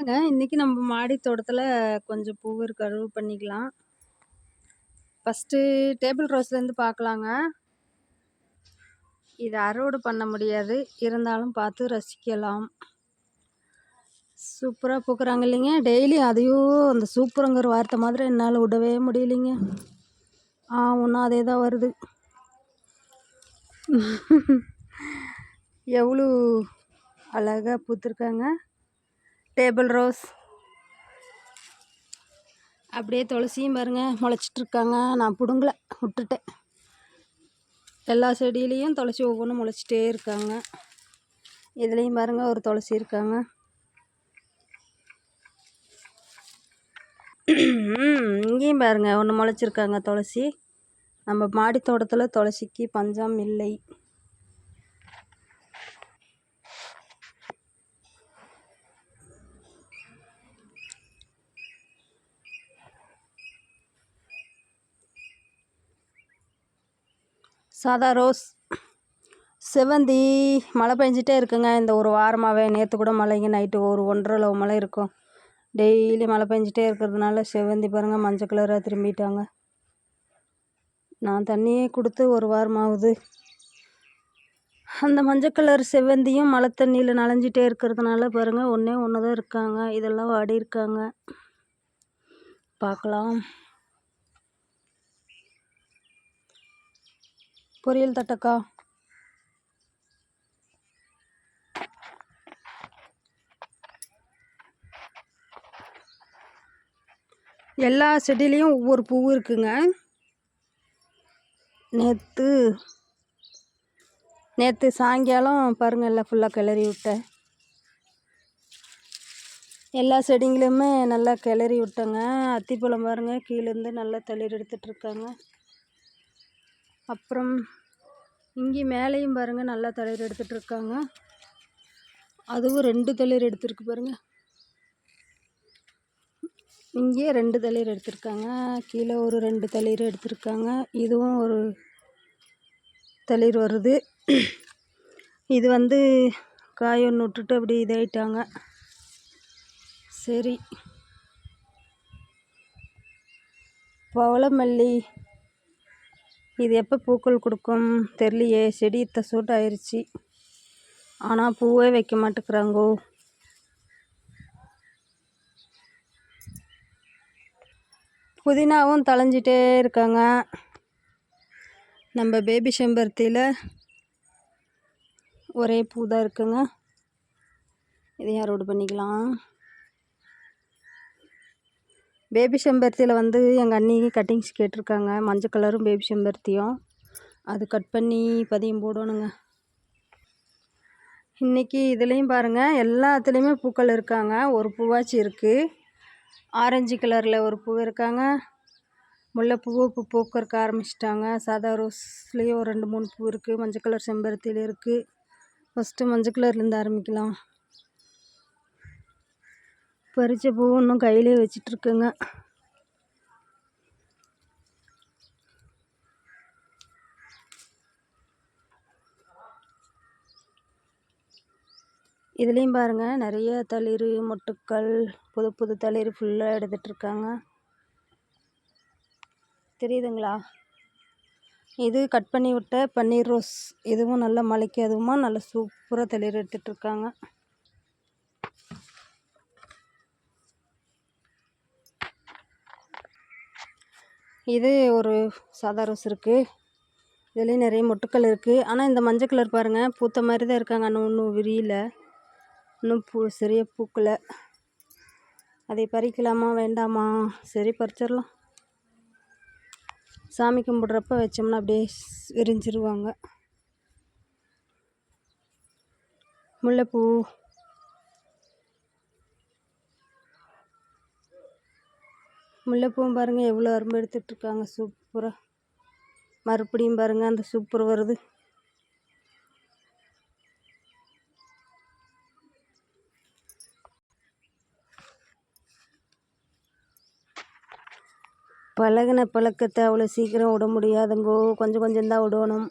ங்க இன்னைக்கு நம்ம மாடி தோட்டத்தில் கொஞ்சம் பூ கருவு பண்ணிக்கலாம். ஃபஸ்ட்டு டேபிள் ரோஸ்லேருந்து பார்க்கலாங்க இதை அறுவடை பண்ண முடியாது. இருந்தாலும் பார்த்து ரசிக்கலாம். சூப்பராக பூக்குறாங்க இல்லைங்க. டெய்லி அதையும் அந்த சூப்பருங்கிற வார்த்தை மாதிரி என்னால் விடவே முடியலைங்க. ஆ ஒன்றும் அதே தான் வருது. எவ்வளோ அழகாக பூத்துருக்காங்க. Table rose. அப்படியே துளசியும் பாருங்க முளைச்சிட்ருக்காங்க. நான் பிடுங்கல விட்டுட்டேன். எல்லா செடியிலையும் துளசி ஒவ்வொன்றும் முளைச்சிட்டே இருக்காங்க. இதுலேயும் பாருங்கள் ஒரு துளசி இருக்காங்க. இங்கேயும் பாருங்க ஒன்று முளைச்சிருக்காங்க துளசி. நம்ம மாடி தோட்டத்தில் துளசிக்கு பஞ்சம் இல்லை. சாதா ரோஸ். செவந்தி மழை பெஞ்சிட்டே இருக்குங்க. இந்த ஒரு வாரமாகவே நேற்று கூட மழைங்க நைட்டு ஒரு ஒன்றரை அளவு மழை இருக்கும். டெய்லி மழை பெஞ்சிட்டே இருக்கிறதுனால செவந்தி பாருங்கள் மஞ்சள் கலராக திரும்பிட்டாங்க. நான் தண்ணியே கொடுத்து ஒரு வாரம் ஆகுது அந்த மஞ்சள் கலர் செவ்வந்தியும் மழை தண்ணியில் நனைஞ்சிட்டே இருக்கிறதுனால பாருங்கள் ஒன்றே ஒன்று தான் இருக்காங்க. இதெல்லாம் வாடி இருக்காங்க. பார்க்கலாம். பொரியல் தட்டக்கா. எல்லா செடியிலையும் ஒவ்வொரு பூ இருக்குங்க. நேற்று நேற்று சாயங்காலம் பாருங்கள் எல்லாம் ஃபுல்லாக கிளறி விட்டேன் எல்லா செடிங்களுமே நல்லா கிளறி விட்டேங்க. அத்திப்பழம் பாருங்கள் கீழேருந்து நல்லா தளிர் எடுத்துகிட்ருக்காங்க அப்புறம் இங்கே மேலேயும் பாருங்கள் நல்லா தளிர் எடுத்துகிட்டு இருக்காங்க அதுவும் ரெண்டு தளிர் எடுத்துருக்கு பாருங்கள் இங்கே ரெண்டு தளிர் எடுத்திருக்காங்க. கீழே ஒரு ரெண்டு தளிர் எடுத்திருக்காங்க. இதுவும் ஒரு தளிர் வருது. இது வந்து காய் ஒன்று விட்டுட்டு அப்படி இதாயிட்டாங்க. சரி. பவளமல்லி இது எப்போ பூக்கள் கொடுக்கும் தெரியலையே. செடி இத்த சூட் ஆயிடுச்சு ஆனால் பூவே வைக்க மாட்டேங்கிறாங்கோ. புதினாவும் தளைஞ்சிட்டே இருக்காங்க. நம்ம பேபி செம்பருத்தியில் ஒரே பூ தான் இருக்குங்க. இதையும் அறுவடை பண்ணிக்கலாம். பேபி செம்பருத்தியில் வந்து எங்கள் அண்ணி கட்டிங்ஸ் கேட்டிருக்காங்க. மஞ்சள் கலரும் பேபி செம்பருத்தியும். அது கட் பண்ணி பதியம் போடணுங்க. இன்றைக்கி இதுலேயும் பாருங்கள் எல்லாத்துலேயுமே பூக்கள் இருக்காங்க. ஒரு பூவாச்சு இருக்குது ஆரஞ்சு கலரில் ஒரு பூ இருக்காங்க. முல்லைப்பூ இப்போ பூக்கறக்க ஆரம்பிச்சிட்டாங்க. சாதா ரோஸ்லேயும் ஒரு ரெண்டு மூணு பூ இருக்குது மஞ்சள் கலர் செம்பருத்தியில் இருக்குது ஃபஸ்ட்டு மஞ்சள் கலர்லேருந்து ஆரம்பிக்கலாம். பறித்த பூ இன்னும் கையிலே இருக்குங்க இதுலேயும் பாருங்கள் நிறைய தளிர் மொட்டுக்கள் புது புது தளிர் ஃபுல்லாக எடுத்துகிட்ருக்காங்க தெரியுதுங்களா? இது கட் பண்ணி விட்ட பன்னீர் ரோஸ். இதுவும் நல்லா மலைக்கு அதுவுமா நல்லா சூப்பராக தளிர் எடுத்துகிட்ருக்காங்க இது ஒரு சாதா ரோஸ் இருக்குது இதுலேயும் நிறைய மொட்டுக்கள் இருக்குது ஆனால் இந்த மஞ்சள் கலர் பாருங்கள் பூத்த மாதிரி தான் இருக்காங்க. ஆனால் ஒன்றும் விரியல. இன்னும் பூ சரியாக பூக்கலை. அதை பறிக்கலாமா வேண்டாமா? சரி பறிச்சிடலாம். சாமி கும்பிட்றப்ப வச்சோம்னா அப்படியே விரிஞ்சிருவாங்க. முல்லைப்பூ. முல்லைப்பூவும் பாருங்கள் எவ்வளோ அரும்பு எடுத்துகிட்ருக்காங்க சூப்பராக மறுபடியும் பாருங்கள் அந்த சூப்பர் வருது. பழகின பழக்கத்தை அவ்வளோ சீக்கிரம் விட முடியாதுங்கோ. கொஞ்சம் கொஞ்சம்தான் விடணும்.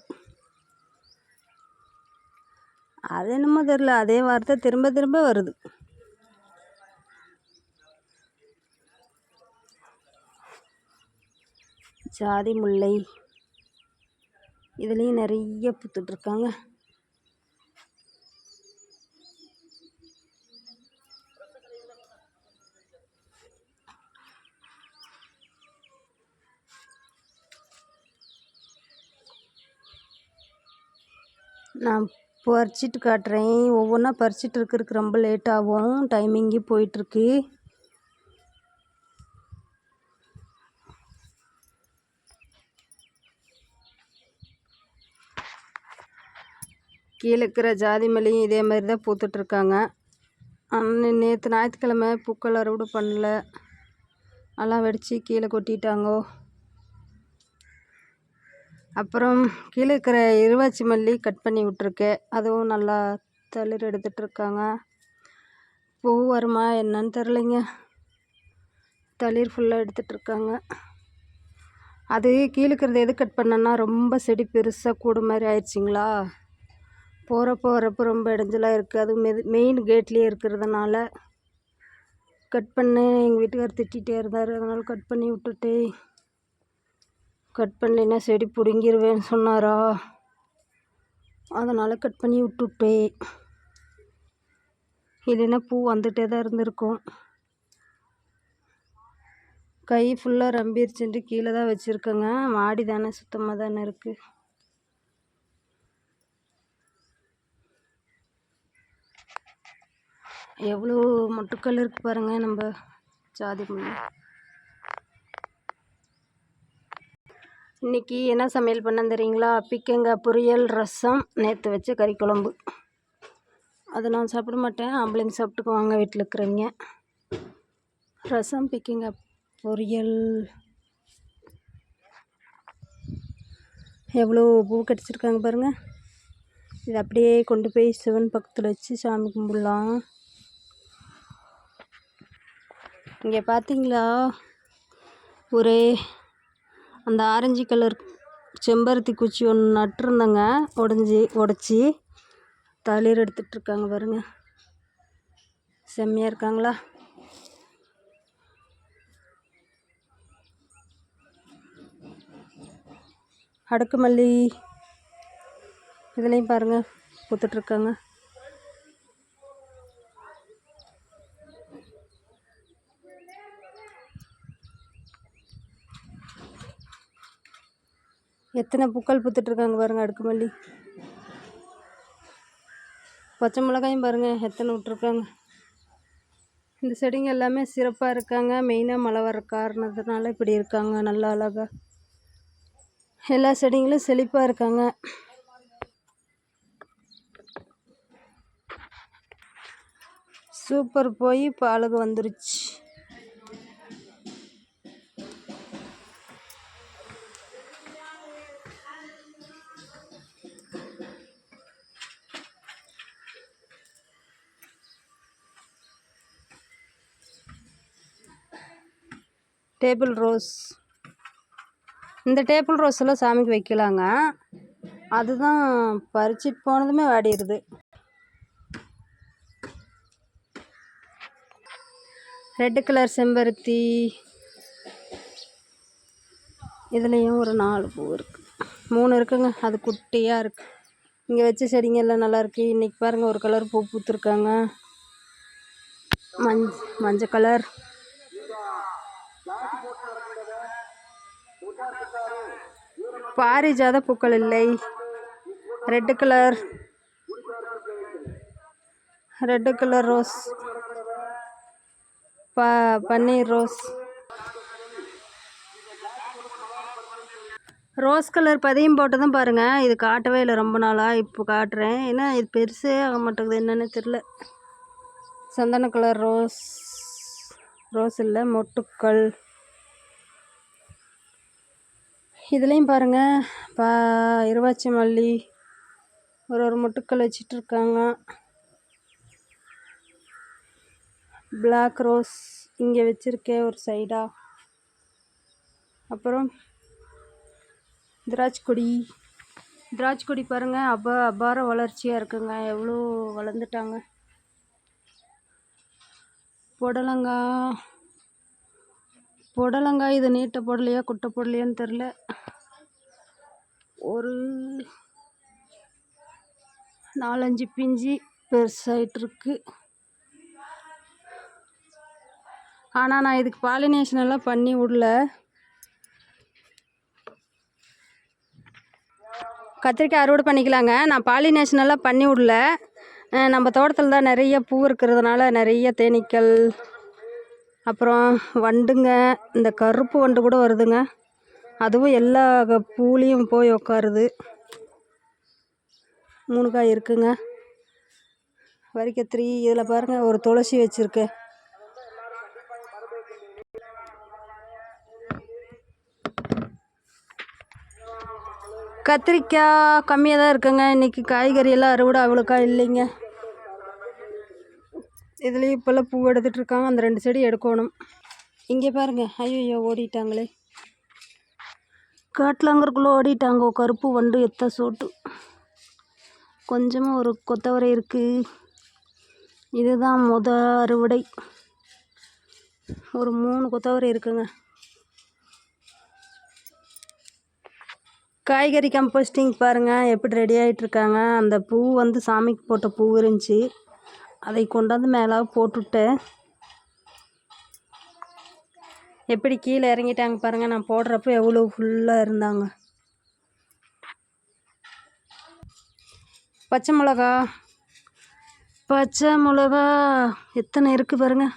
அது என்னமோ தெரில அதே வார்த்தை திரும்ப திரும்ப வருது. ஜாதி முல்லை. இதுலேயும் நிறைய பூத்துட்ருக்காங்க. நான் பறிச்சிட்டு காட்டுறேன். ஒவ்வொன்றா பறிச்சிட்டு இருக்கிறதுக்கு ரொம்ப லேட் ஆகும். டைமிங்கே போயிட்டுருக்கு கீழே இருக்கிற ஜாதி மல்லியும் இதே மாதிரி தான் பூத்துட்ருக்காங்க. நேற்று ஞாயிற்றுக்கிழமை பூக்கள் அறுவடை பண்ணல. எல்லாம் வெடித்து கீழே கொட்டிட்டாங்கோ. அப்புறம் கீழே இருக்கிற இருவாச்சி மல்லி கட் பண்ணி விட்ருக்கேன் அதுவும் நல்லா தளிர் எடுத்துகிட்ருக்காங்க பூ வருமா என்னன்னு தெரிலிங்க தளிர் ஃபுல்லாக எடுத்துகிட்ருக்காங்க அது கீழே இருக்கிறது எது கட் பண்ணேன்னா ரொம்ப செடி பெருசாக கூடு மாதிரி ஆயிடுச்சிங்களா? போகிறப்ப வரப்போ ரொம்ப இடைஞ்சலாக இருக்குது அதுவும் மெது மெயின் கேட்லேயே இருக்கிறதுனால கட் பண்ணு எங்கள் வீட்டுக்கார் திட்டிகிட்டே இருந்தார். அதனால் கட் பண்ணி விட்டுட்டு கட் பண்ணலைன்னா செடி பிடுங்கிருவேன்னு சொன்னாரா? அதனால் கட் பண்ணி விட்டுட்டேன் இல்லைன்னா பூ வந்துகிட்டே தான் இருந்திருக்கும். கை ஃபுல்லாக ரம்பிருச்சுன்ட்டு கீழே தான் வச்சுருக்கேங்க. மாடி தானே சுத்தமாக தானே இருக்குது எவ்வளோ மொட்டுக்கள் இருக்குது பாருங்கள் நம்ம ஜாதி முல்லை இன்றைக்கி என்ன சமையல் பண்ண தெரியுங்களா? பிக்கங்காய் பொரியல் ரசம் நேற்று வச்ச கறி குழம்பு. அதை நான் சாப்பிட மாட்டேன். ஆம்பளைங்க சாப்பிட்டுக்குவாங்க வீட்டில் இருக்கிறவங்க. ரசம் பிக்கங்காய் பொரியல். எவ்வளோ பூ கடிச்சிருக்காங்க பாருங்கள் இது அப்படியே கொண்டு போய் சிவன் பக்கத்தில் வச்சு சாமி கும்பிட்லாம். இங்கே பார்த்தீங்களா? ஒரே அந்த ஆரஞ்சு கலர் செம்பருத்தி குச்சி ஒன்று நட்டிருந்தேங்க. உடஞ்சி உடச்சி தளிர் எடுத்துகிட்ருக்காங்க பாருங்க. செம்மையாக இருக்காங்களா? அடுக்கு மல்லி இதுலேயும் பாருங்கள் பூத்துட்ருக்காங்க. எத்தனை பூக்கள் பூத்துட்ருக்காங்க பாருங்கள் அடுக்குமல்லி. பச்சை மிளகாயும் பாருங்கள் எத்தனை விட்ருக்காங்க இந்த செடிங்க எல்லாமே சிறப்பாக இருக்காங்க. மெயினாக மழை வர காரணத்தினால இப்படி இருக்காங்க நல்லா அழகாக எல்லா செடிங்களும் செழிப்பாக இருக்காங்க. சூப்பர் போய் பாலுக்கு வந்துருச்சு. Table rose. இந்த டேபிள் ரோஸ் எல்லாம் சாமிக்கு வைக்கலாங்க. அதுதான் பறிச்சிட்டு போனதுமே வாடிடுது. ரெட்டு கலர் செம்பருத்தி. இதுலேயும் ஒரு நாலு பூ இருக்குது மூணு இருக்குங்க. அது குட்டியாக இருக்குது இங்கே வச்ச செடிங்க எல்லாம் நல்லாயிருக்கு இன்றைக்கி பாருங்கள் ஒரு கலர் பூ பூத்துருக்காங்க. மஞ்ச மஞ்சள் கலர். பாரிஜாத பூக்கள் இல்லை. Red colour red colour rose ப பன்னீர் ரோஸ் ரோஸ் கலர் பதியம் போட்டதும் பாருங்கள் இது காட்டவே இல்லை. ரொம்ப நாளாக இப்போ காட்டுறேன். ஏன்னா இது பெருசே ஆக மாட்டேங்குது. என்னென்னு தெரில சந்தன கலர் ரோஸ் ரோஸ் இல்லை. மொட்டுக்கள். இதுலேயும் பாருங்கள் பா இருவாச்சி மல்லி ஒரு ஒரு முட்டுக்கள் வச்சிட்ருக்காங்க. பிளாக் ரோஸ் இங்கே வச்சுருக்கேன் ஒரு சைடாக அப்புறம் திராட்சை கொடி. திராட்சை கொடி பாருங்கள் அப்பா அபார வளர்ச்சியாக இருக்குங்க. எவ்வளோ வளர்ந்துட்டாங்க. புடலங்காய் புடலங்காய் இது நீட்ட போடலையா குட்டை போடலையான்னு தெரில ஒரு நாலஞ்சு பிஞ்சு பெருசாகிட்டுருக்கு ஆனால் நான் இதுக்கு பாலினேஷன் எல்லாம் பண்ணி விடல கத்திரிக்காய் அறுவடை பண்ணிக்கலாங்க. நான் பாலினேஷன் எல்லாம் பண்ணி விடல நம்ம தோட்டத்தில் தான் நிறைய பூ இருக்கிறதுனால நிறைய தேனீக்கள் அப்புறம் வண்டுங்க இந்த கருப்பு வண்டு கூட வருதுங்க. அதுவும் எல்லா பூலேயும் பூலையும் போய் உக்காருது. மூணு காய் இருக்குங்க. வரிக்கத்திரி இதில் பாருங்கள் ஒரு துளசி வச்சுருக்கேன் கத்திரிக்காய் கம்மியாக தான் இருக்குங்க. இன்றைக்கி காய்கறியெல்லாம் அறுவடை அவ்வளோக்கா இல்லைங்க. இதுலேயும் இப்போல்லாம் பூ எடுத்துகிட்ருக்காங்க அந்த ரெண்டு செடி எடுக்கணும். இங்கே பாருங்க. ஐயோ ஓடிட்டாங்களே. காட்டிலாங்கறக்குள்ளே ஓடிட்டாங்க. கருப்பு வண்டு எத்த சோட்டு. கொஞ்சமாக ஒரு கொத்தவரை இருக்குது இதுதான் முத அறுவடை. ஒரு மூணு கொத்தவரை இருக்குங்க. காய்கறி கம்போஸ்டிங் பாருங்கள் எப்படி ரெடி ஆகிட்டு இருக்காங்க. அந்த பூ வந்து சாமிக்கு போட்ட பூ இருந்துச்சு. அதை கொண்டாந்து மேலே போட்டுவிட்டு எப்படி கீழே இறங்கிட்டாங்க பாருங்கள் நான் போடுறப்போ எவ்வளோ ஃபுல்லாக இருந்தாங்க. பச்சை மிளகா. பச்சை மிளகா எத்தனை இருக்குது பாருங்க.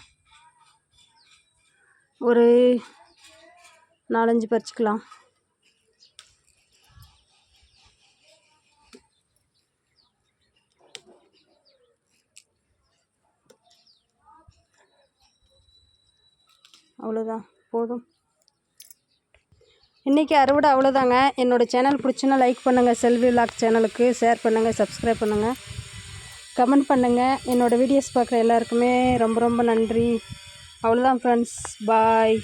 ஒரு நாலஞ்சு பறிச்சுக்கலாம். அவ்வளோதான். போதும். இன்றைக்கி அறுவடை அவ்வளோதாங்க. என்னோடய சேனல் பிடிச்சுன்னா லைக் பண்ணுங்கள் செல்வி விலாக் சேனலுக்கு ஷேர் பண்ணுங்கள் சப்ஸ்கிரைப் பண்ணுங்கள் கமெண்ட் பண்ணுங்கள் என்னோடய வீடியோஸ் பார்க்குற எல்லாருக்குமே ரொம்ப ரொம்ப நன்றி. அவ்வளோதான் ஃப்ரெண்ட்ஸ் பாய்